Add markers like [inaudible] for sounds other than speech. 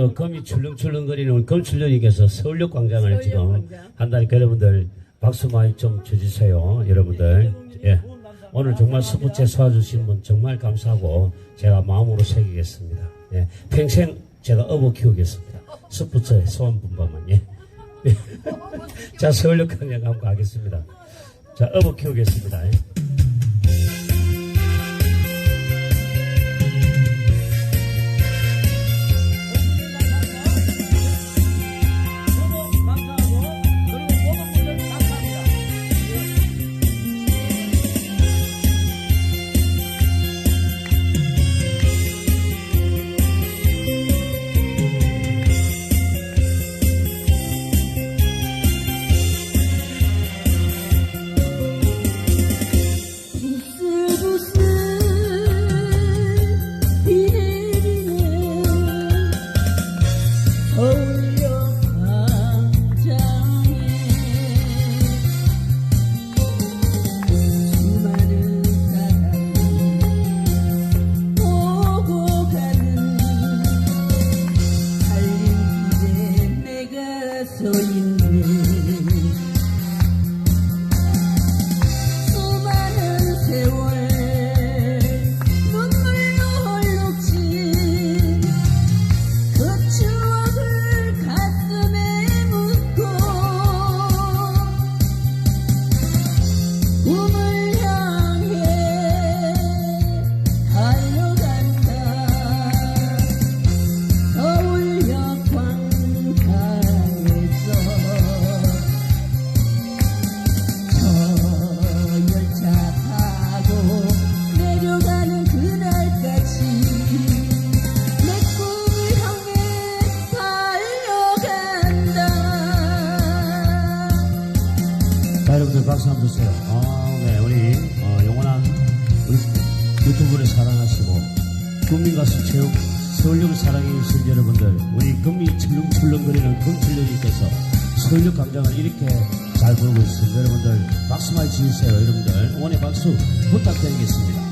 어, 검이 출렁출렁거리는 검출년이께서 서울역 광장을 지금 광장. 한다니까 여러분들 박수 많이 좀 쳐주세요 여러분들 예. 오늘 정말 스포츠에 쏘아주신 분 정말 감사하고 제가 마음으로 새기겠습니다 예. 평생 제가 업어 키우겠습니다 스포츠에 소원 분바만 예. [laughs] 자 서울역 광장 한번 가겠습니다 자 업어 키우겠습니다 예. 자, 여러분들 박수 한번 주세요. 아, 네, 우리, 어, 영원한 우리 유튜브를 사랑하시고, 국민 가수 체육, 서울역을 사랑해주신 여러분들, 우리 금이 출렁출렁거리는 금출렁이께서 서울역 광장을 이렇게 잘 부르고 있습니다. 여러분들, 박수 많이 주세요. 여러분들, 응원의 박수 부탁드리겠습니다.